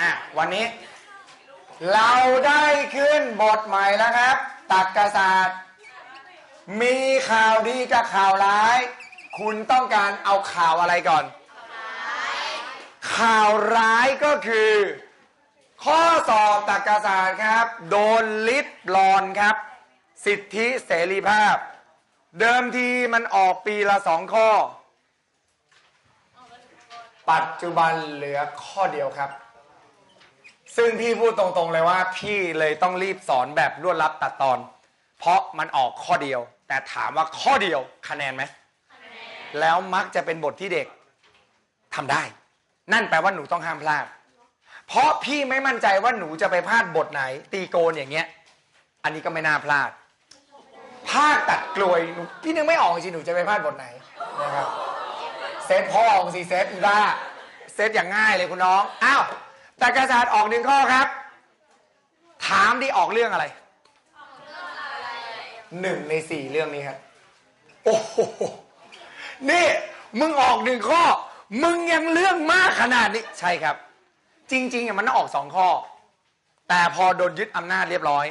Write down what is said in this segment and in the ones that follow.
อะวันนี้ เราได้ขึ้นบทใหม่แล้วครับตักกศาสตร์ มีข่าวดีกับข่าวร้าย คุณต้องการเอาข่าวอะไรก่อน ข่าวร้ายก็คือ ข้อสอบตักกศาสตร์ครับ โดนลิดรอนครับ สิทธิเสรีภาพ เดิมทีมันออกปีละสองข้อ ปัจจุบันเหลือข้อเดียวครับ ซึ่งพี่พูดตรงๆเลยว่า พี่เลยต้องรีบสอนแบบรวดลัดตัดตอน เพราะมันออกข้อเดียว แต่ถามว่าข้อเดียวคะแนนไหมแล้วมักจะเป็นบทที่เด็กทำได้ นั่นแปลว่าหนูต้องห้ามพลาด เพราะพี่ไม่มั่นใจว่าหนูจะไปพลาดบทไหน ตีโกนอย่างเงี้ย อันนี้ก็ไม่น่าพลาดพลาดตัดกลวยหนูพี่นึกไม่ออกจริงๆหนูจะไปพลาดบทไหนนะครับเซตพ่อของสิเซตอีบ้าเซตอย่างง่ายเลยคุณน้อง อ้าว แต่กระสาดออกหนึ่งข้อครับ ถามดิออกเรื่องอะไรหนึ่งในสี่เรื่องนี้ครับโอ้โหนี่มึงออกหนึ่งข้อ มึงยังเรื่องมากขนาดนี้ใช่ครับ จริงๆอะมันต้องออกสองข้อ แต่พอโดนยึดอำนาจเรียบร้อย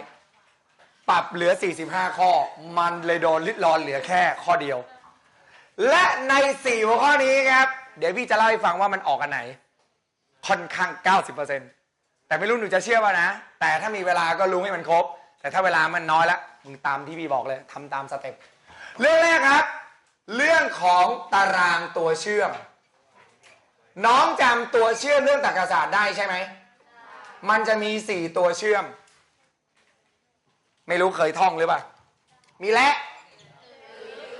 ปรับเหลือ 45 ข้อ มันเลยโดนลิดรอนเหลือแค่ข้อเดียว และในสี่หัวข้อนี้ครับ เดี๋ยวพี่จะเล่าให้ฟังว่ามันออกกันไหน ค่อนข้าง 90%แต่ไม่รู้หนูจะเชื่อว่านะ แต่ถ้ามีเวลาก็รู้ให้มันครบ แต่ถ้าเวลามันน้อยละมึงตามที่พี่บอกเลยทำตามสเต็ปเรื่องแรกครับ เรื่องของตารางตัวเชื่อม น้องจำตัวเชื่อมเรื่องตรรกศาสตร์ได้ใช่ไหมมันจะมีสี่ตัวเชื่อม ไม่รู้เคยท่องหรือเปล่ามีและ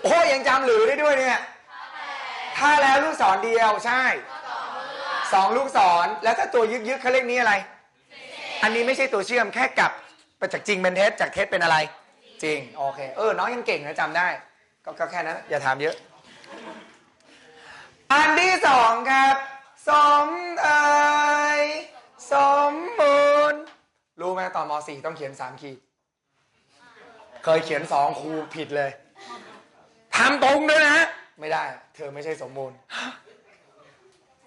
โอ้ยยังจำหรือได้ด้วยเนี่ย ถ้าแล้วลูกศรเดียวใช่ สองลูกศรแล้วถ้าตัวยึกยึกๆเขาเรียกนี้อะไร อันนี้ไม่ใช่ตัวเชื่อมแค่กลับไปจากจริงเป็นเท็จจากเท็จเป็นอะไร จริงโอเคเออน้องยังเก่งนะจำได้ก็ก็แค่นั้นอย่าถามเยอะ อันที่สองครับ สมเอยสมบูรณ์รู้ไหมตอนม .4 ต้องเขียนสามขีดเคยเขียนสองครูผิดเลยทำตรงด้วยนะ ไม่ได้ เธอไม่ใช่สมบูรณ์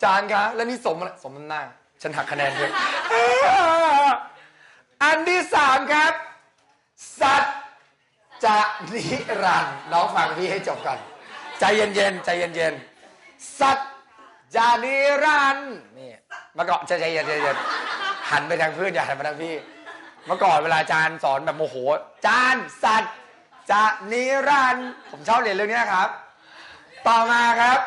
จานคะแล้วนี่สมอะไรสมน้ำหน้า ฉันหักคะแนนเธออันที่สามครับ สัตว์จะนิรันดร์น้องฟังพี่ให้จบก่อน ใจเย็นๆใจเย็นๆสัตว์จะนิรันดร์นี่เมื่อก่อนใจเย็นๆใจเย็นหันไปทางเพื่อนอย่าหันมาทางพี่ เมื่อก่อนเวลาอาจารย์สอนแบบโมโหจานสัตว์จะนิรันดร์ผมชอบเรียนเรื่องนี้ครับ ต่อมาครับ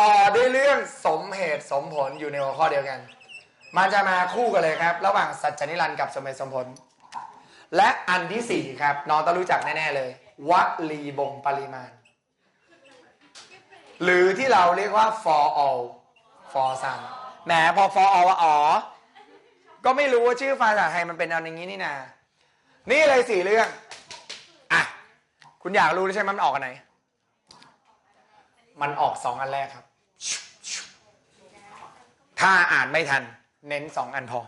ต่อด้วยเรื่องสมเหตุสมผลอยู่ในหัวข้อเดียวกัน มันจะมาคู่กันเลยครับ ระหว่างสัจจนิรันดร์กับสมเหตุสมผล และอันที่สี่ครับน้องต้องรู้จักแน่ๆเลยวลีบงปริมาณ หรือที่เราเรียกว่า for all for some แหมพอ for all อ๋อ ก็ไม่รู้ว่าชื่อภาษาไทยมันเป็นอันอย่างนี้นี่นา นี่เลยสี่เรื่อง อะ คุณอยากรู้ใช่ไหมมันออกอันไหน มันออกสองอันแรกครับ ถ้าอ่านไม่ทัน เน้นสองอันพอ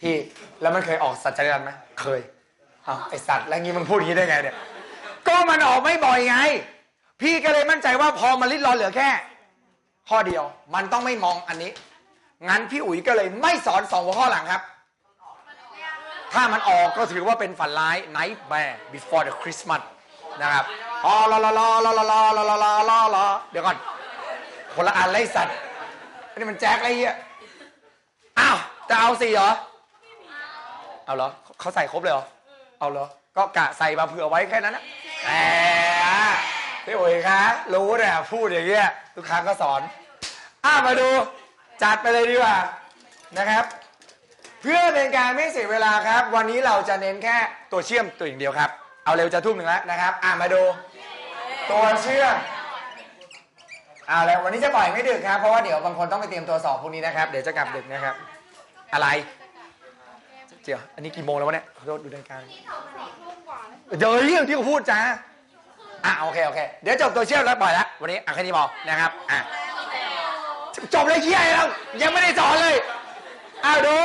พี่แล้วมันเคยออกสัตว์จริตไหมเคยเอาไอสัตว์แล้วงี้มันพูดอย่างนี้ได้ไงเนี่ย ก็มันออกไม่บ่อยไง พี่ก็เลยมั่นใจว่าพอมันลิดรอนเหลือแค่ ข้อเดียว มันต้องไม่มองอันนี้ งั้นพี่อุ๋ยก็เลยไม่สอนสองหัวข้อหลังครับ ถ้ามันออกก็ถือว่าเป็นฝันร้าย nightmare before the Christmas นะครับ อ๋อรอรอรอรอรอรอรอรอรอรอรอเดี๋ยวก่อน คนละอันเลยสัตว์อันนี้มันแจ็คไอ้เหี้ยอ้าวจะเอาสี่เหรอ เอาเหรอเขาใส่ครบเลยเหรอ เอาเหรอ ก็กะใส่มาเผื่อไว้แค่นั้นนะแหมพี่อุ๋ยคะรู้เนี่ยพูดอย่างเงี้ยทุกครั้งก็สอน อ้ามาดู จัดไปเลยดีกว่านะครับ เพื่อเป็นการไม่เสียเวลาครับ วันนี้เราจะเน้นแค่ตัวเชื่อมตัวอย่างเดียวครับ เอาเร็วจะทุ่มหนึ่งแล้วนะครับ อ่ามาดู ตัวเชื่อมเอาแล้ววันนี้จะปล่อยไม่ดึกครับ เพราะว่าเดี๋ยวบางคนต้องไปเตรียมตัวสอบพวกนี้นะครับ เดี๋ยวจะกลับดึกนะครับ อะไร เจียวอันนี้กี่โมงแล้ววะเนี่ยขอโทษดูรายการเดี๋ยวเรื่องที่เขาพูดจ้าอะโอเคโอเค เดี๋ยวจบตัวเชื่อมแล้วปล่อยละวันนี้อะแค่นี้พอนะครับอะจบเลยเชี่ยแล้วยังไม่ได้สอนเลยอ้าวดู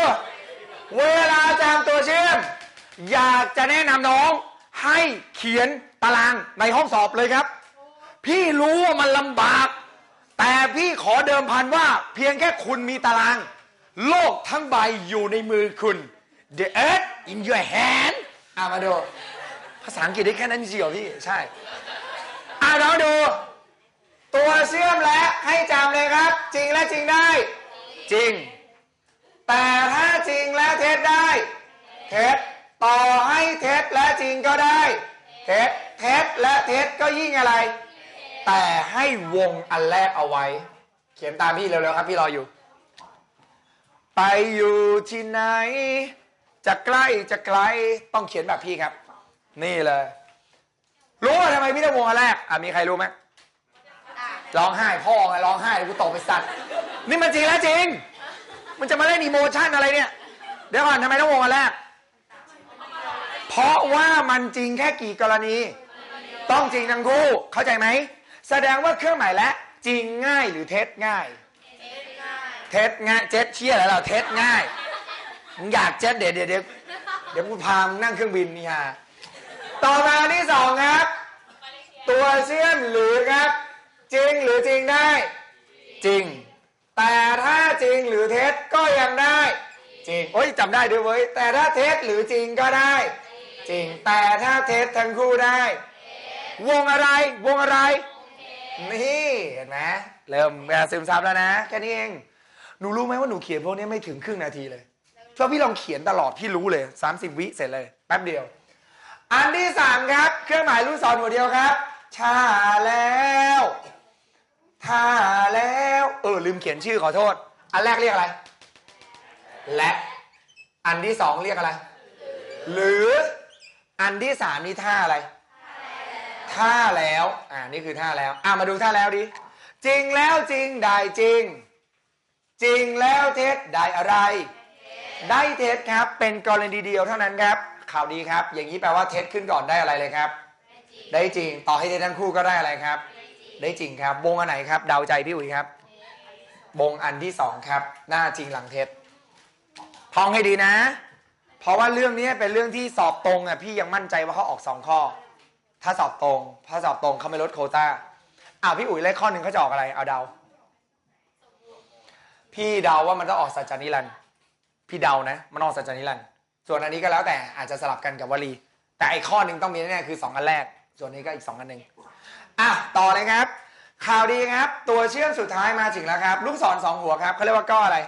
เวลาจำตัวเชื่อม อยากจะแนะนำน้องให้เขียน ตารางในห้องสอบเลยครับ พี่รู้ว่ามันลำบาก แต่พี่ขอเดิมพันว่า เพียงแค่คุณมีตาราง โลกทั้งใบอยู่ในมือคุณ The earth in your hand อะมาดู ภาษาอังกฤษได้แค่นั้นจริงเหรอพี่ ใช่ อะเราดู ตัวเชื่อมและให้จำเลยครับ จริงและจริงได้ จริง แต่ถ้าจริงและเท็จได้ เท็จต่อให้เท็จและจริงก็ได้ เท็จ เท็จและเท็จก็ยิ่งอะไร แต่ให้วงอันแรกเอาไว้ เขียนตามพี่เร็วๆครับพี่รออยู่ ไปอยู่ที่ไหน จะใกล้จะไกลต้องเขียนแบบพี่ครับ นี่เลย รู้ว่าทำไมพี่ต้องวงอันแรกอะมีใครรู้ไหมร้องไห้พ่อไงร้องไห้กูตกไปสัตว์นี่มันจริงแล้วจริง มันจะมาเล่นอีโมชั่นอะไรเนี่ย เดี๋ยวก่อนทำไมต้องวงอันแรก เพราะว่ามันจริงแค่กี่กรณี ต้องจริงทั้งคู่เข้าใจไหม แสดงว่าเครื่องหมายและ จริงง่ายหรือเท็จง่าย เท็จง่ายเจ็ดเชี่ยอะไรเราเท็จง่ายมึงอยากเจ็ดเดี๋ยวเดี๋ยวเดี๋ยวเดี๋ยวกูพามงนั่งเครื่องบินนี่ฮะต่อมาที่สองครับ ตัวเชื่อมหรือครับ จริงหรือจริงได้ จริง แต่ถ้าจริงหรือเท็จก็ยังได้ จริงโอ้ยจำได้ด้วยเว้ยแต่ถ้าเท็จหรือจริงก็ได้ จริงแต่ถ้าเท็จทั้งคู่ได้ วงอะไร วงอะไร นี่เห็นไหมเริ่มแบบซึมซับแล้วนะ แค่นี้เอง หนูรู้ไหมว่าหนูเขียนพวกนี้ไม่ถึงครึ่งนาทีเลยเพราะพี่ลองเขียนตลอดพี่รู้เลย 30 วิเสร็จเลย แป๊บเดียว อันที่สามครับ เครื่องหมายลูกศรหัวเดียวครับชาแล้วท่าแล้ว เออลืมเขียนชื่อขอโทษ อันแรกเรียกอะไร และ อันที่สองเรียกอะไร หรือ อันที่สามนี่ท่าอะไร ท่าแล้ว อ่านี่คือท่าแล้ว อ่ามาดูท่าแล้วดิ จริงแล้วจริงได้จริง จริงแล้วเท็จได้อะไร ได้เท็จครับ เป็นกรณีเดียวเท่านั้นครับ ข่าวดีครับ อย่างนี้แปลว่าเท็จขึ้นก่อนได้อะไรเลยครับ ได้จริง ต่อให้เท็จทั้งคู่ก็ได้อะไรครับ ได้จริงครับ วงอันไหนครับ เดาใจพี่อุ๋ยครับวงอันที่สองครับ หน้าจริงหลังเท็จท่องให้ดีนะ เพราะว่าเรื่องนี้เป็นเรื่องที่สอบตรงอะพี่ยังมั่นใจว่าเขาออกสองข้อ ถ้าสอบตรง ถ้าสอบตรงเขาไม่ลดโควต้าอ้าพี่อุ๋ยเลขข้อหนึ่งเขาจะออกอะไร เอาเดา พี่เดาว่ามันต้องออกสัจจานิรันดร์พี่เดานะ มันออกสัจจานิรันดร์ส่วนอันนี้ก็แล้วแต่อาจจะสลับกันกับวลี แต่ไอ้ข้อหนึ่งต้องมีแน่ๆคือสองอันแรก ส่วนนี้ก็อีกสองอันหนึ่งอะต่อเลยครับ ข่าวดีครับ ตัวเชื่อมสุดท้ายมาถึงแล้วครับ ลูกศรสองหัวครับเขาเรียกว่าก้ออะไร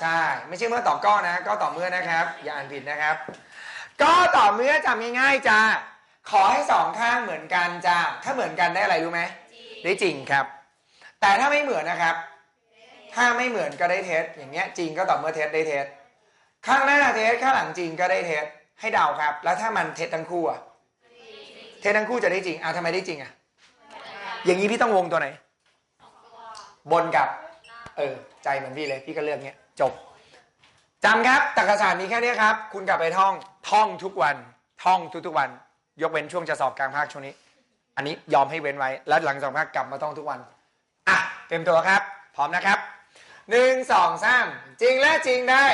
ใช่ ไม่ใช่เมื่อต่อก้อนะก้อต่อเมื่อนะครับ อย่าอ่านผิดนะครับ ก้อต่อเมื่อจำง่ายๆจ้า ขอให้สองข้างเหมือนกันจ้าถ้าเหมือนกันได้อะไรรู้ไหมได้จริงครับ แต่ถ้าไม่เหมือนนะครับ ถ้าไม่เหมือนก็ได้เท็จอย่างเงี้ยจริงก็ต่อเมื่อเท็จได้เท็จข้างหน้าเท็จข้างหลังจริงก็ได้เท็จให้เดาครับ แล้วถ้ามันเท็จทั้งคู่อะเท็จทั้งคู่จะได้จริงอะทำไมได้จริงอะอย่างนี้พี่ต้องวงตัวไหน บนกับ เออ ใจเหมือนพี่เลย พี่ก็เลือกเนี้ยจบจำครับตรรกศาสตร์มีแค่เนี้ยครับ คุณกลับไปท่อง ท่องทุกวัน ท่องทุกๆวัน ยกเว้นช่วงจะสอบกลางภาคช่วงนี้ อันนี้ยอมให้เว้นไว้ แล้วหลังสอบภาคกลับมาท่องทุกวัน อะ เต็มตัวครับ พร้อมนะครับหนึ่งสองสามจริงและจริงได้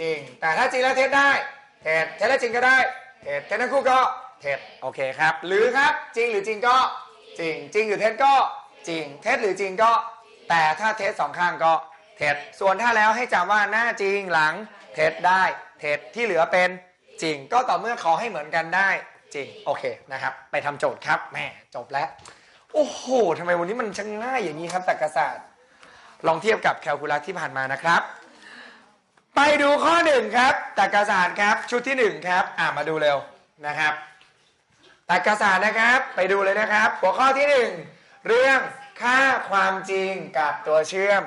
จริง แต่ถ้าจริงแล้วเท็จได้เท็จเท็จและจริงก็ได้เท็จเท็จทั้งคู่ก็เท็จโอเคครับ หรือครับจริงหรือจริงก็จริง จริงหรือเท็จก็จริง เท็จหรือจริงก็ แต่ถ้าเท็จสองข้างก็เท็จส่วนถ้าแล้วให้จำว่าหน้าจริงหลังเท็จได้ เท็จที่เหลือเป็นจริงก็ต่อเมื่อขอให้เหมือนกันได้ จริง โอเคนะครับ ไปทำโจทย์ครับแหม่จบแล้ว โอ้โหทำไมวันนี้มันช่างง่ายอย่างนี้ครับตรรกศาสตร์ ลองเทียบกับแคลคูลัสที่ผ่านมานะครับ ไปดูข้อหนึ่งครับตรรกศาสตร์ครับ ชุดที่หนึ่งครับ อ่ามาดูเร็วนะครับตรรกศาสตร์นะครับ ไปดูเลยนะครับ หัวข้อที่หนึ่งเรื่องค่าความจริงกับตัวเชื่อม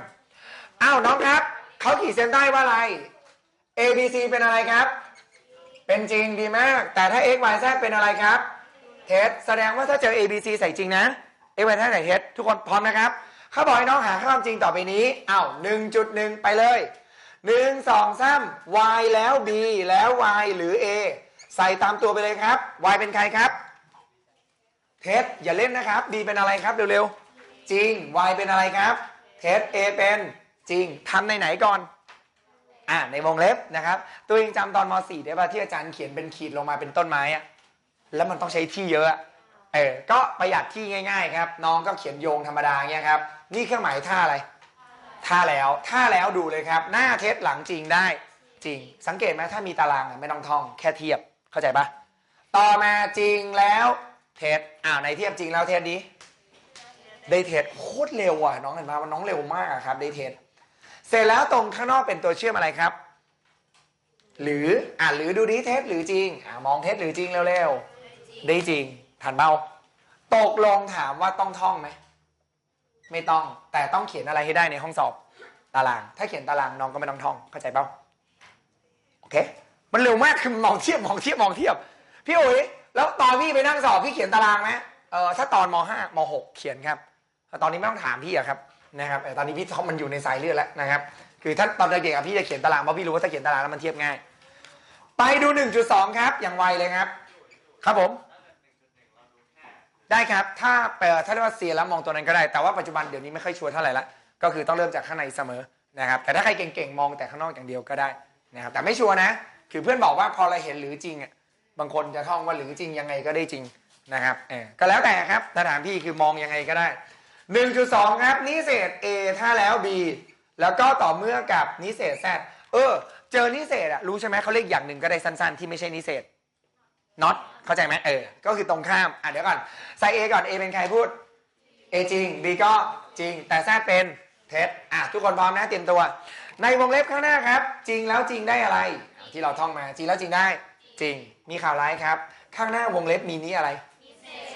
อ้าวน้องครับ เขาขีดเส้นใต้ว่าอะไร A B C เป็นอะไรครับ เป็นจริงดีมาก แต่ถ้า x y z เป็นอะไรครับเท็จแสดงว่าถ้าเจอ A B C ใส่จริงนะ x y z ใส่เท็ทุกคนพร้อมนะครับเขาบอกให้น้องหาค่าความจริงต่อไปนี้อ้าวหนึ่งจุดหนึ่งไปเลยหนึ่งสองสาม y แล้ว b แล้ว y หรือ a ใส่ตามตัวไปเลยครับ y เป็นใครครับ เท็อย่าเล่นนะครับ b เป็นอะไรครับเร็วๆจริง y เป็นอะไรครับ เท็ a เป็นจริงทำในไหนก่อน อ่าในวงเล็บนะครับ ตัวเองจำตอนม .4 ได้ป่ะที่อาจารย์เขียนเป็นขีดลงมาเป็นต้นไม้อะแล้วมันต้องใช้ที่เยอะเออก็ประหยัดที่ง่าย ๆ ครับ น้องก็เขียนโยงธรรมดาเงี้ยครับ นี่เครื่องหมายท่าอะไรท่าแล้วท่าแล้วดูเลยครับ หน้าเทสหลังจริงได้จริง สังเกตไหมถ้ามีตารางอะไม่ต้องท่องแค่เทียบเข้าใจปะต่อมาจริงแล้วเทสอ้าวในเทียบจริงแล้วเทสนี้ได้เทสโคตรเร็วอะน้องเห็นไหมว่าน้องเร็วมากครับได้เทส เสร็จแล้วตรงข้างนอกเป็นตัวเชื่อมอะไรครับ หรืออ่าหรือดูดิเทสหรือจริงอ่ามองเทสหรือจริงเร็วๆได้จริงทันเบาตกลงถามว่าต้องท่องไหมไม่ต้องแต่ต้องเขียนอะไรให้ได้ในห้องสอบตาราง ถ้าเขียนตารางน้องก็ไม่ต้องท่องเข้าใจเปล่าโอเค มันเร็วมากคือมองเทียบมองเทียบมองเทียบ พี่โอ๋ยแล้วตอนพี่ไปนั่งสอบพี่เขียนตารางไหมเออถ้าตอนมห้ามหกเขียนครับแต่ตอนนี้ไม่ต้องถามพี่อะครับ นะครับแต่ตอนนี้พี่ท็อปมันอยู่ในสายเลือดแล้วนะครับ คือถ้าตอนเด็กๆอะพี่จะเขียนตารางเพราะพี่รู้ว่าถ้าเขียนตารางแล้วมันเทียบง่าย ไปดู 1.2 ครับ อย่างไวเลยครับ ครับผม ได้ครับ ถ้าเอ่อถ้าเรียกว่าเซียแล้วมองตัวนั้นก็ได้ แต่ว่าปัจจุบันเดี๋ยวนี้ไม่ค่อยชัวร์เท่าไหร่ละก็คือต้องเริ่มจากข้างในเสมอนะครับ แต่ถ้าใครเก่งๆมองแต่ข้างนอกอย่างเดียวก็ได้นะครับ แต่ไม่ชัวร์นะ คือเพื่อนบอกว่าพอเราเห็นหรือจริงอะ บางคนจะท่องว่าหรือจริงยังไงก็ได้จริงนะครับเออก็แล้วแต่ครับสถานที่คือมองยังไงก็ได้ 1.2 ครับนิเศษ A ถ้าแล้ว B แล้วก็ต่อเมื่อกับนิเศษ Z เออ เจอนิเศษอะรู้ใช่ไหมเขาเรียกอย่างหนึ่งก็ได้สั้นๆ ที่ไม่ใช่นิเศษ not เข้าใจไหมเออ ก็คือตรงข้าม อะเดี๋ยวก่อน ใส่ A ก่อน A เป็นใครพูด A จริง B ก็จริง แต่ Z เป็นเท็จอะทุกคนพร้อมนะเตรียมตัว ในวงเล็บข้างหน้าครับ จริงแล้วจริงได้อะไร ที่เราท่องมาจริงแล้วจริงได้ จริง มีข่าวร้ายครับ ข้างหน้า วงเล็บมีนี้อะไร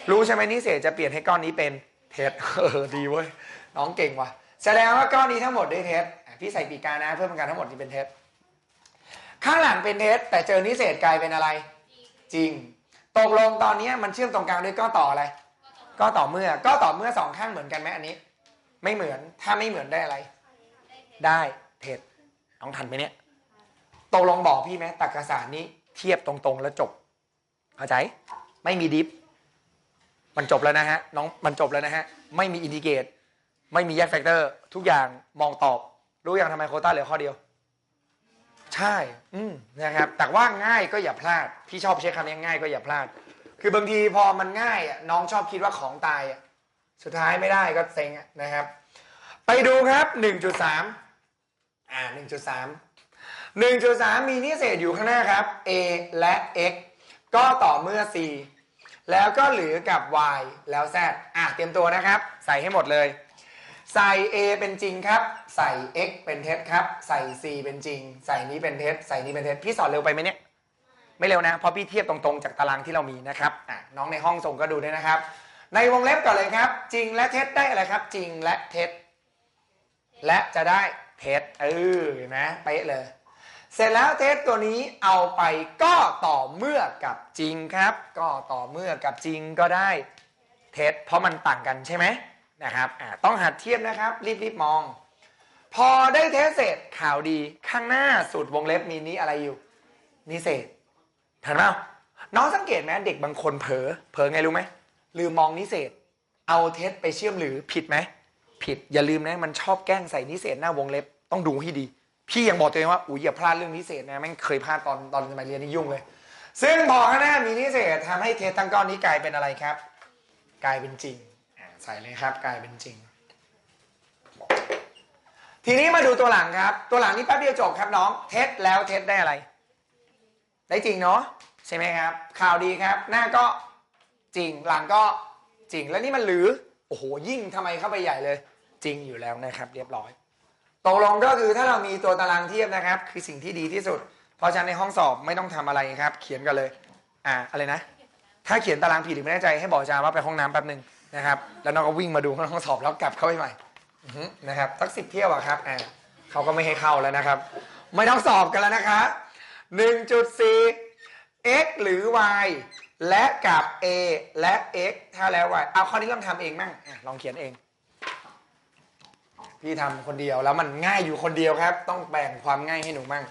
รู้ใช่ไหมนิเศษจะเปลี่ยนให้ก้อนนี้เป็น เท็จเออดีเว้ยน้องเก่งว่ะ แสดงว่าก้อนนี้ทั้งหมดได้เท็จอะพี่ใส่ปีกานะ เพื่อเป็นการทั้งหมดที่เป็นเท็จข้างหลังเป็นเท็จแต่เจอนิเศษกลายเป็นอะไร จริง ตกลงตอนนี้มันเชื่อมตรงกลางด้วยก้อต่ออะไรก้อต่อเมื่อก้อต่อเมื่อสองข้างเหมือนกันไหมอันนี้ ไม่เหมือนถ้าไม่เหมือนได้อะไร ได้เท็จน้องทันไหมเนี่ยตกลงบอกพี่ไหมตรรกศาสตร์นี้เทียบตรงๆแล้วจบเข้าใจ ไม่มีดิฟ มันจบแล้วนะฮะน้องมันจบแล้วนะฮะไม่มีอินดิเกตไม่มีแยกแฟกเตอร์ทุกอย่างมองตอบ รู้อย่างทำไมโคต้าเหลือข้อเดียว ใช่ อืมนะครับ แต่ว่าง่ายก็อย่าพลาด พี่ชอบใช้คำนี้ง่ายก็อย่าพลาด คือบางทีพอมันง่ายน้องชอบคิดว่าของตายสุดท้ายไม่ได้ก็เซ็งนะครับ ไปดูครับ 1.3 อ่า 1.3 1.3 มีนิเศษอยู่ข้างหน้าครับ a และ x ก็ต่อเมื่อ c แล้วก็เหลือกับ y แล้ว z อะเตรียมตัวนะครับ ใส่ให้หมดเลย ใส่ a เป็นจริงครับ ใส่ x เป็นเท็จครับ ใส่ c เป็นจริง ใส่นี้เป็นเท็จ ใส่นี้เป็นเท็จ พี่สอนเร็วไปไหมเนี่ย ไม่เร็วนะ เพราะพี่เทียบตรงๆ จากตารางที่เรามีนะครับ อะน้องในห้องส่งก็ดูด้วยนะครับ ในวงเล็บก่อนเลยครับ จริงและเท็จได้อะไรครับ จริงและเท็จ และจะได้เท็จเออเห็นไหมเป๊ะเลย เสร็จแล้วเท็จตัวนี้เอาไปก็ต่อเมื่อกับจริงครับ ก็ต่อเมื่อกับจริงก็ได้เท็จเพราะมันต่างกันใช่ไหมนะครับต้องหัดเทียบนะครับ รีบๆมอง พอได้เทสเสร็จข่าวดีข้างหน้าสุดวงเล็บมีนี้อะไรอยู่นิเศษเห็นไหมน้องสังเกตไหมเด็กบางคนเผลอเผลอไงรู้ไหมลืมมองนิเศษ เอาเทสไปเชื่อมหรือผิดไหมผิดอย่าลืมนะมันชอบแกล้งใส่นิเศษหน้าวงเล็บต้องดูให้ดี พี่ยังบอกตัวเองว่าอุ้ยอย่าพลาดเรื่องนิเศษนะแม่งเคยพลาดตอนตอนสมัยเรียนนี่ยุ่งเลย ซึ่งพอข้างหน้ามีนิเศษทำให้เทสทั้งก้อนนี้กลายเป็นอะไรครับ กลายเป็นจริงใส่เลยครับ กลายเป็นจริง ทีนี้มาดูตัวหลังครับ ตัวหลังนี้แป๊บเดียวจบครับน้องเทสแล้วเทสได้อะไร ได้จริงเนาะใช่ไหมครับ ข่าวดีครับ หน้าก็จริงหลังก็จริงแล้วนี่มันหรือโอ้โหยิ่งทำไมเข้าไปใหญ่เลย จริงอยู่แล้วนะครับ เรียบร้อย ตกลงก็คือถ้าเรามีตัวตารางเทียบนะครับ คือสิ่งที่ดีที่สุด เพราะฉะนั้นในห้องสอบไม่ต้องทำอะไรครับ เขียนกันเลย อ่าอะไรนะ ถ้าเขียนตารางผิดหรือไม่แน่ใจให้บอกอาจารย์ว่าไปห้องน้ำแป๊บหนึ่งนะครับ แล้วน้องก็วิ่งมาดูห้องสอบแล้วกลับเข้าไปใหม่นะครับสักสิบเที่ยวอะครับอ่าเขาก็ไม่ให้เข้าแล้วนะครับ ไม่ต้องสอบกันแล้วนะครับ1.4 x หรือ y และกับ a และ x ถ้าแล้ว y เอาข้อนี้ลองทำเองมั่งลองเขียนเอง พี่ทำคนเดียวแล้วมันง่ายอยู่คนเดียวครับ ต้องแบ่งความง่ายให้หนูมั่ง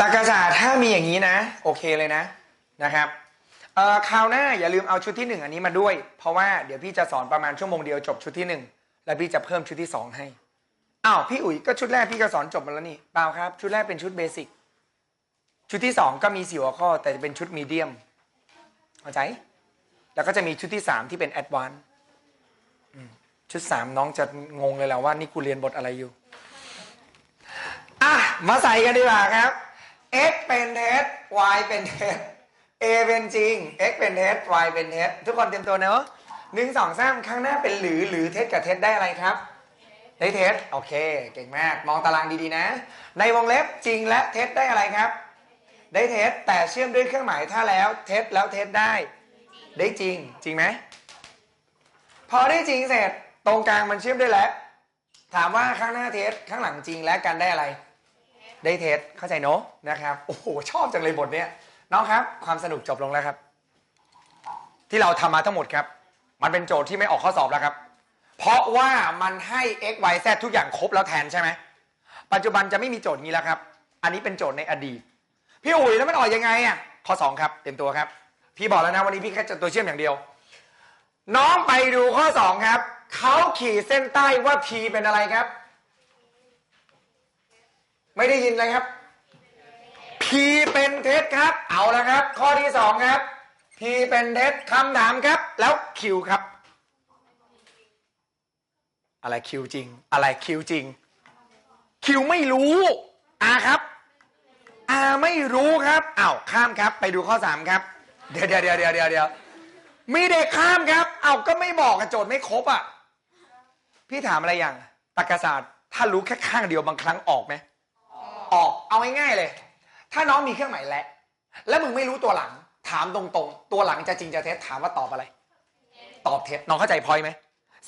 ตรรกศาสตร์ถ้ามีอย่างนี้นะ โอเคเลยนะนะครับคราวหน้าอย่าลืมเอาชุดที่หนึ่งอันนี้มาด้วย เพราะว่าเดี๋ยวพี่จะสอนประมาณชั่วโมงเดียวจบชุดที่หนึ่งแล้วพี่จะเพิ่มชุดที่สองให้ อ้าวพี่อุ๋ยก็ชุดแรกพี่ก็สอนจบมาแล้วนี่เปล่าครับ ชุดแรกเป็นชุดเบสิกชุดที่สองก็มีสี่หัวข้อ แต่จะเป็นชุดมีเดียมเข้าใจ แล้วก็จะมีชุดที่สามที่เป็นแอดวานชุดสามน้องจะงงเลยแหละว่านี่กูเรียนบทอะไรอยู่อะมาใส่กันดีกว่าครับ x เป็นเท็จ y เป็นเท็จ a เป็นจริง x เป็นเท็จ y เป็นเท็จทุกคนเตรียมตัวเนอะหนึ่งสองสามข้างหน้าเป็นหรือหรือเท็จกับเท็จได้อะไรครับ ได้เท็จโอเค เก่งมาก มองตารางดีๆนะ ในวงเล็บจริงและเท็จได้อะไรครับ ได้เท็จแต่เชื่อมด้วยเครื่องหมายถ้าแล้วเท็จแล้วเท็จได้ ได้จริงจริงไหมพอได้จริงเสร็จตรงกลางมันเชื่อมได้แล้ว ถามว่าข้างหน้าเท็จข้างหลังจริงและกันได้อะไร ได้เทสเข้าใจเนอะนะครับโอ้โหชอบจังเลยบทเนี้ยน้องครับความสนุกจบลงแล้วครับ ที่เราทำมาทั้งหมดครับ มันเป็นโจทย์ที่ไม่ออกข้อสอบแล้วครับ เพราะว่ามันให้ x y z ทุกอย่างครบแล้วแทนใช่ไหม ปัจจุบันจะไม่มีโจทย์นี้แล้วครับ อันนี้เป็นโจทย์ในอดีต พี่อุ๋ยแล้วมันออกยังไงอะ ข้อ 2 ครับ เต็มตัวครับ พี่บอกแล้วนะวันนี้พี่แค่จะตัวเชื่อมอย่างเดียว น้องไปดูข้อ 2 ครับ เขาขีดเส้นใต้ว่า p เป็นอะไรครับ ไม่ได้ยินเลยครับ P เป็นเท็จครับ เอาละครับ ข้อที่สองครับ P เป็นเท็จคำถามครับ แล้ว Q ครับ อะไร Q จริง อะไร Q จริง Q ไม่รู้ R ครับ R ไม่รู้ครับอ้าวข้ามครับไปดูข้อสามครับ เดี๋ยวเดี๋ยวเดี๋ยวเดี๋ยวเดี๋ยวเดี๋ยวมีเด็กข้ามครับเอาก็ไม่บอกโจทย์ไม่ครบอะพี่ถามอะไรอย่างตรรกศาสตร์ ถ้ารู้แค่ข้างเดียวบางครั้งออกไหมออกเอาง่ายๆเลย ถ้าน้องมีเครื่องหมายและแล้วมึงไม่รู้ตัวหลัง ถามตรงๆ ตัวหลังจะจริงจะเท็จถามว่าตอบอะไร ตอบเท็จน้องเข้าใจพอยไหม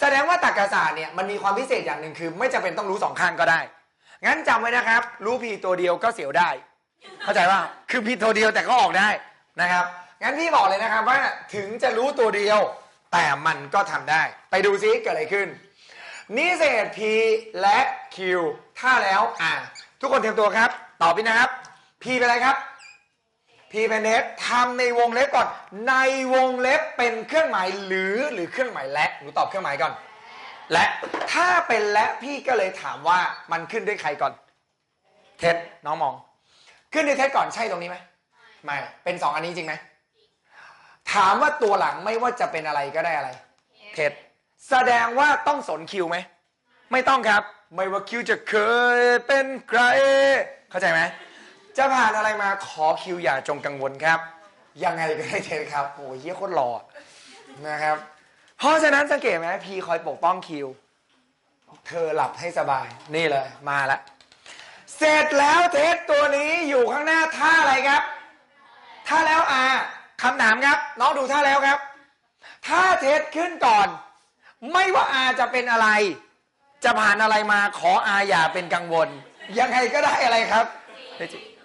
แสดงว่าตรรกศาสตร์เนี่ยมันมีความพิเศษอย่างหนึ่งคือ ไม่จำเป็นต้องรู้สองข้างก็ได้ งั้นจำไว้นะครับ รู้พีตัวเดียวก็เสียวได้ เข้าใจว่าคือพีตัวเดียวแต่ก็ออกได้นะครับ งั้นพี่บอกเลยนะครับว่าถึงจะรู้ตัวเดียว แต่มันก็ทำได้ ไปดูซิเกิดอะไรขึ้น นิเศษ P และ Q ถ้าแล้วอ่าทุกคนเตรียมตัวครับ ตอบพี่นะครับ P เป็นอะไรครับ P เป็นเท็จทำในวงเล็บก่อน ในวงเล็บเป็นเครื่องหมายหรือหรือเครื่องหมายและหนูตอบเครื่องหมายก่อน และถ้าเป็นและพี่ก็เลยถามว่ามันขึ้นด้วยใครก่อน เท็จน้องมอง ขึ้นด้วยเท็จก่อนใช่ตรงนี้ไหมไม่เป็นสองอันนี้จริงไหมถามว่าตัวหลังไม่ว่าจะเป็นอะไรก็ได้อะไร เท็จแสดงว่าต้องสนคิวไหมไม่ต้องครับ ไม่ว่าคิวจะเคยเป็นใคร เข้าใจไหม จะผ่านอะไรมาขอคิวอย่าจงกังวลครับ ยังไงก็ได้เทนครับโอ้ยเยี่ยโคตรหล่อนะครับ เพราะฉะนั้นสังเกตไหมพีคอยปกป้องคิว เธอหลับให้สบาย นี่เลยมาแล้วเสร็จแล้วเทสตัวนี้อยู่ข้างหน้าท่าอะไรครับท่าแล้วอาคำถามครับ น้องดูท่าแล้วครับ ถ้าเทสขึ้นก่อน ไม่ว่าอาจะเป็นอะไร จะผ่านอะไรมาขออาอย่าเป็นกังวล ยังไงก็ได้อะไรครับ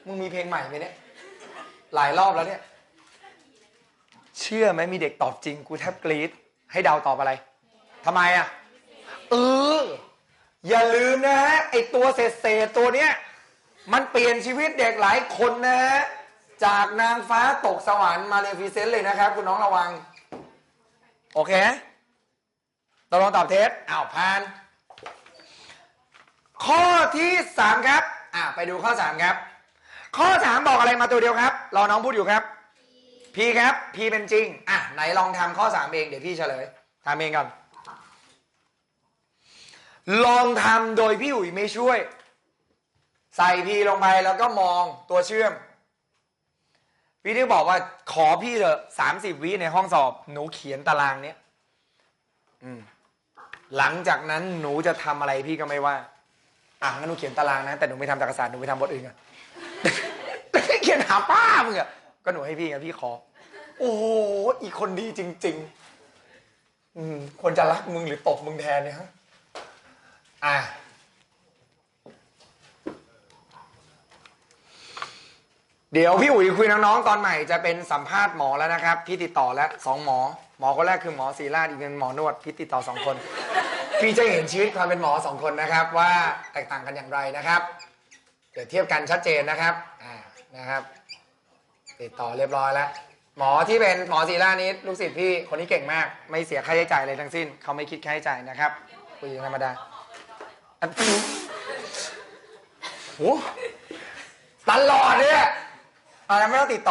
มึงมีเพลงใหม่ไหมเนี่ย หลายรอบแล้วเนี่ย เชื่อไหมมีเด็กตอบจริง กูแทบกรี๊ดให้เดาตอบอะไรทำไมอะเอออย่าลืมนะฮะไอตัวเศษเศษตัวเนี้ย มันเปลี่ยนชีวิตเด็กหลายคนนะฮะจากนางฟ้าตกสวรรค์มาเลฟิเซนต์เลยนะครับ คุณน้องระวัง โอเคตกลองตอบเท็จอ้าวผ่าน ข้อที่สามครับ อ่าไปดูข้อสามครับ ข้อสามบอกอะไรมาตัวเดียวครับ รอน้องพูดอยู่ครับพีครับพีเป็นจริง อะ ไหนลองทำข้อสามเอง เดี๋ยวพี่เฉลยทำเองก่อน ลองทำโดยพี่อุ๋ยไม่ช่วย ใส่พีลงไปแล้วก็มองตัวเชื่อม พี่ที่บอกว่าขอพี่เถอะสามสิบวิในห้องสอบ หนูเขียนตารางเนี้ยอืมหลังจากนั้นหนูจะทำอะไรพี่ก็ไม่ว่า อะงั้นหนูเขียนตารางนะ แต่หนูไม่ทำตารางศารหนูไปทำบทอื่นกัน แต่ไม่เขียนหาป้ามึงอะก็หนูให้พี่ไงพี่ขอ โอ้โหอีกคนดีจริง ๆ อืมควรจะรักมึงหรือตบมึงแทนเนี่ยฮะอะเดี๋ยวพี่อุ๋ยคุยน้องๆตอนใหม่จะเป็นสัมภาษณ์หมอแล้วนะครับ พี่ติดต่อแล้วสองหมอ หมอคนแรกคือหมอศีราชอีกเป็นหมอนวดพี่ติดต่อสองคน พี่จะเห็นชีวิตความเป็นหมอสองคนนะครับ ว่าแตกต่างกันอย่างไรนะครับ ดี๋ยวเทียบกันชัดเจนนะครับอ่านะครับ ติดต่อเรียบร้อยแล้ว หมอที่เป็นหมอศิลานิดลูกศิษย์พี่คนนี้เก่งมาก ไม่เสียค่าใช้จ่ายเลยทั้งสิ้น เขาไม่คิดค่าใช้จ่ายนะครับคุยธรรมดาอันโหตลอดเนี่ยอะไรไม่ต้องติดต่อ